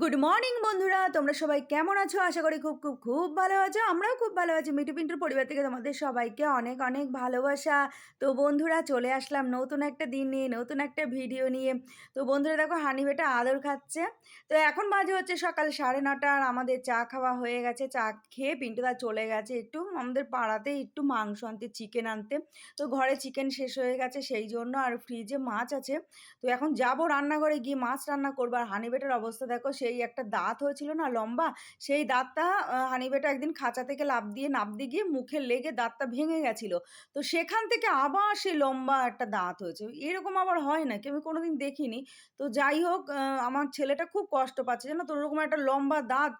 Good morning বন্ধুরা। তোমরা সবাই কেমন আছো? আশা করি খুব খুব খুব ভালো আছো। আমরাও খুব ভালো আছি। মিটু পিন্টুর পরিবার থেকে তোমাদের সবাইকে অনেক অনেক ভালোবাসা। তো বন্ধুরা, চলে আসলাম নতুন একটা দিন নিয়ে, নতুন একটা ভিডিও নিয়ে। তো বন্ধুরা, দেখো হানি বেটা আদর খাচ্ছে। তো এখন বাজে হচ্ছে সকাল সাড়ে নটা আর আমাদের চা খাওয়া হয়ে গেছে। চা খেয়ে পিন্টুদা চলে গেছে একটু। আমাদের পাড়াতে একটু মাংস আনতে, চিকেন আনতে। তো ঘরে চিকেন শেষ হয়ে গেছে সেই জন্য আর ফ্রিজে মাছ আছে। তো এখন যাব রান্নাঘরে গিয়ে মাছ রান্না করব। আর হানি বেটার অবস্থা দেখো সেই একটা দাঁত হয়েছিল না লম্বা, সেই দাঁতটা হানিবেটা একদিন খাঁচা থেকে লাভ দিয়ে, নাপ দিয়ে গিয়ে মুখে লেগে দাঁতটা ভেঙে গেছিল। তো সেখান থেকে আবার সেই লম্বা একটা দাঁত হয়েছে। এরকম আবার হয় না কি আমি কোনোদিন দেখিনি। তো যাই হোক আমার ছেলেটা খুব কষ্ট পাচ্ছে। জানো তো, ওরকম একটা লম্বা দাঁত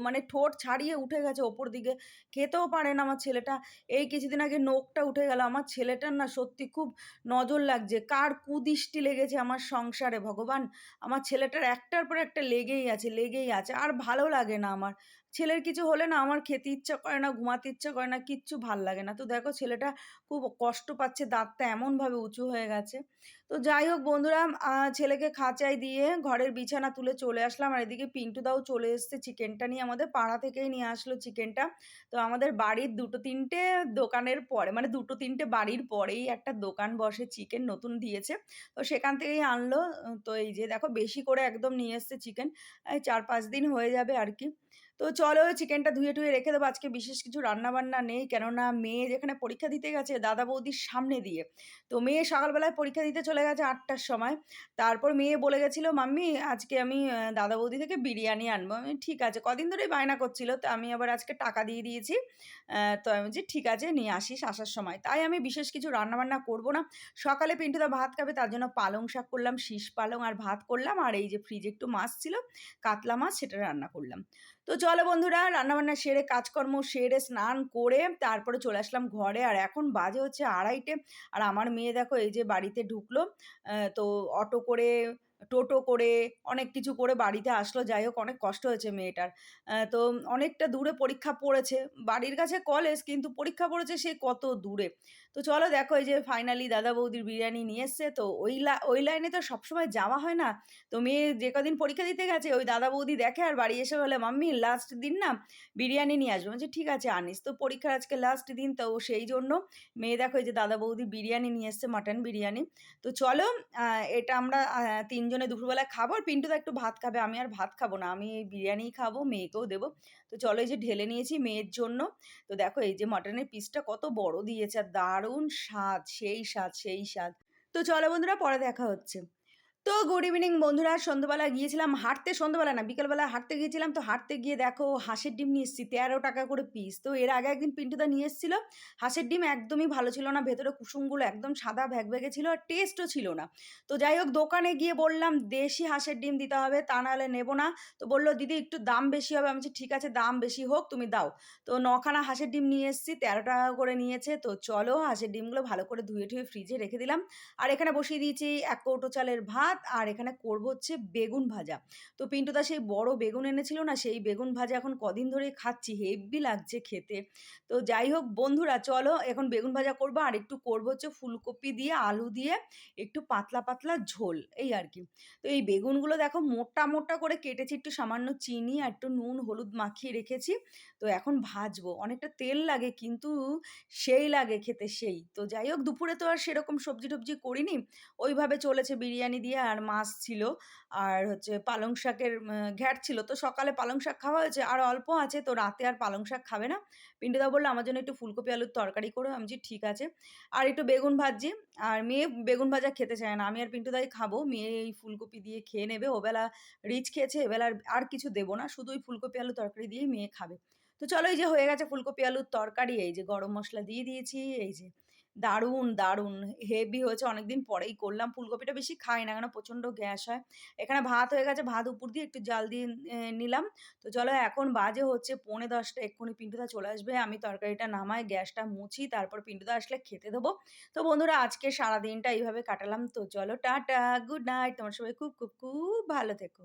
মানে ঠোঁট ছাড়িয়ে উঠে গেছে ওপর দিকে। খেতেও পারে না আমার ছেলেটা। এই কিছুদিন আগে নোখটা উঠে গেল। আমার ছেলেটার না সত্যি খুব নজর লাগছে। কার কুদৃষ্টি লেগেছে আমার সংসারে, ভগবান! আমার ছেলেটার একটার পর একটা লেগেই আছে, লেগেই আছে। আর ভালো লাগে না আমার। ছেলের কিছু হলে না আমার খেতে ইচ্ছা করে না, ঘুমাতে ইচ্ছা করে না, কিচ্ছু ভালো লাগে না। তো দেখো ছেলেটা খুব কষ্ট পাচ্ছে, দাঁতটা এমনভাবে উঁচু হয়ে গেছে। তো যাই হোক বন্ধুরা ছেলেকে খাঁচায় দিয়ে ঘরের বিছানা তুলে চলে আসলাম। আর এদিকে পিন্টু দাও চলে এসছে চিকেনটা নিয়ে। আমাদের পাড়া থেকেই নিয়ে আসলো চিকেনটা। তো আমাদের বাড়ির দুটো তিনটে দোকানের পরে মানে দুটো তিনটে বাড়ির পরেই একটা দোকান বসে চিকেন নতুন দিয়েছে। তো সেখান থেকেই আনলো। তো এই যে দেখো, বেশি করে একদম নিয়ে এসছে চিকেন। চার পাঁচ দিন হয়ে যাবে আর কি। তো চলো চিকেনটা ধুয়ে টুয়ে রেখে দেবো। আজকে বিশেষ কিছু রান্নাবান্না নেই। কেননা মেয়ে যেখানে পরীক্ষা দিতে গেছে দাদা বৌদির সামনে দিয়ে। তো মেয়ে সকালবেলায় পরীক্ষা দিতে চলে গেছে আটটার সময়। তারপর মেয়ে বলে গেছিল, মাম্মি, আজকে আমি দাদা বৌদি থেকে বিরিয়ানি আনব। আমি ঠিক আছে। কদিন ধরেই বায়না করছিল, তো আমি আবার আজকে টাকা দিয়ে দিয়েছি। তো আমি বলছি, ঠিক আছে, নিয়ে আসিস আসার সময়। তাই আমি বিশেষ কিছু রান্নাবান্না করব না। সকালে পিন্টুদা ভাত খাবে, তার জন্য পালং শাক করলাম, শীষ পালং আর ভাত করলাম। আর এই যে ফ্রিজে একটু মাছ ছিল, কাতলা মাছ, সেটা রান্না করলাম। তো চলো বন্ধুরা, রান্নাবান্না সেরে, কাজকর্ম সেরে, স্নান করে তারপরে চলে আসলাম ঘরে। আর এখন বাজে হচ্ছে আড়াইটে। আর আমার মেয়ে দেখো এই যে বাড়িতে ঢুকলো তো অটো করে টোটো করে, অনেক কিছু করে বাড়িতে আসলো। যাই হোক, অনেক কষ্ট হয়েছে মেয়েটার। তো অনেকটা দূরে পরীক্ষা পড়েছে। বাড়ির কাছে কলেজ কিন্তু পরীক্ষা পড়েছে সে কত দূরে? তো চলো দেখো, এই যে ফাইনালি দাদা বৌদির বিরিয়ানি নিয়ে এসছে। তো ওই ওই লাইনে তো সবসময় যাওয়া হয় না। তো মেয়ে যে কদিন পরীক্ষা দিতে গেছে, ওই দাদা বৌদি দেখে আর বাড়ি এসে বলে, মাম্মি লাস্ট দিন না বিরিয়ানি নিয়ে আসব। বলছে, ঠিক আছে, আনিস। তো পরীক্ষার আজকে লাস্ট দিন, তো সেই জন্য মেয়ে দেখো, এই যে দাদা বৌদি বিরিয়ানি নিয়ে এসছে মাটন বিরিয়ানি। তো চলো এটা আমরা তিনজন তিনজনে দুপুরবেলায় খাব আর পিন্টু তো একটু ভাত খাবে। আমি আর ভাত খাব না, আমি এই বিরিয়ানিই খাব, মেয়েকেও দেবো। তো চলো এই যে ঢেলে নিয়েছি মেয়ের জন্য। তো দেখো এই যে মটনের পিসটা কত বড় দিয়েছে, আর দারুণ স্বাদ, সেই স্বাদ সেই স্বাদ। তো চলো বন্ধুরা, পরে দেখা হচ্ছে। তো গুড ইভিনিং বন্ধুরা, সন্ধ্যাবেলা গিয়েছিলাম হাঁটতে, সন্ধ্যাবেলা না, বিকেলবেলা হাঁটতে গিয়েছিলাম, তো হাঁটতে গিয়ে দেখো হাঁসের ডিম নিয়ে এসেছি, তেরো টাকা করে পিস তো এর আগে একদিন পিন্টুদা নিয়ে এসেছিল, হাঁসের ডিম একদমই ভালো ছিল না, ভেতরে কুসুমগুলো একদম সাদা ভ্যাগ ভ্যাগে ছিল আর টেস্টও ছিল না। তো যাই হোক, দোকানে গিয়ে বললাম, দেশি হাঁসের ডিম দিতে হবে, তা নাহলে নেব না। তো বলল, দিদি, একটু দাম বেশি হবে। আমি ঠিক আছে, দাম বেশি হোক, তুমি দাও। তো নখানা হাঁসের ডিম নিয়ে এসেছি, তেরো টাকা করে নিয়েছে। তো চলো হাঁসের ডিমগুলো ভালো করে ধুয়ে ধুয়ে ফ্রিজে রেখে দিলাম। আর এখানে বসিয়ে দিয়েছি এক কৌটো চালের ভাত ভাত, আর এখানে করব হচ্ছে বেগুন ভাজা। তো পিন্টুদা সেই বড় বেগুন এনেছিল না, সেই বেগুন ভাজা এখন কদিন ধরে খাচ্ছি, হেভি লাগছে খেতে। তো যাই হোক বন্ধুরা, চলো এখন বেগুন ভাজা করব, আর একটু করব হচ্ছে ফুলকপি দিয়ে, আলু দিয়ে একটু পাতলা পাতলা ঝোল, এই আর কি। তো এই বেগুনগুলো দেখো মোটা মোটা করে কেটেছি, একটু সামান্য চিনি আর একটু নুন, হলুদ মাখিয়ে রেখেছি। তো এখন ভাজবো। অনেকটা তেল লাগে কিন্তু সেই লাগে খেতে সেই। তো যাই হোক, দুপুরে তো আর সেরকম সবজি টবজি করিনি। ওইভাবে চলেছে বিরিয়ানি দিয়ে আর মাছ ছিল। আর হচ্ছে পালং শাকের ঘ্যাট ছিল। তো সকালে পালং শাক খাওয়া হয়েছে। আর অল্প আছে, তো রাতে আর পালং শাক খাবে না। পিন্টুদা বলল, আমার জন্য একটু ফুলকপি আলুর তরকারি করো। আমি যে ঠিক আছে। আর একটু বেগুন ভাজি আর মেয়ে বেগুন ভাজা খেতে চায় না। আমি আর পিন্টুদাই খাব। মেয়ে এই ফুলকপি দিয়ে খেয়ে নেবে। ওবেলা রিচ খেয়েছে, এবেলা আর কিছু দেবো না। শুধু ওই ফুলকপি আলু তরকারি দিয়েই মেয়ে খাবে। তো চলো এই যে হয়ে গেছে ফুলকপি আলুর তরকারি। এই যে গরম মশলা দিয়ে দিয়েছি। এই যে দারুণ দারুণ। হেভি হয়েছে, অনেকদিন পরেই করলাম। ফুলকপিটা বেশি খাই না, কেন? প্রচণ্ড গ্যাস হয়। এখানে ভাত হয়ে গেছে, ভাত উপর দিয়ে একটু জাল দিয়ে নিলাম। তো চলো, এখন বাজে হচ্ছে পৌনে দশটা, এক্ষুনি পিন্টুদা চলে আসবে। আমি তরকারিটা নামাই, গ্যাসটা মুছি, তারপর পিন্টুদা আসলে খেতে দেবো। তো বন্ধুরা, আজকে সারাদিনটা এইভাবে কাটালাম। তো চলো, টাটা, গুড নাইট। তোমার সবাই খুব খুব খুব ভালো থেকো।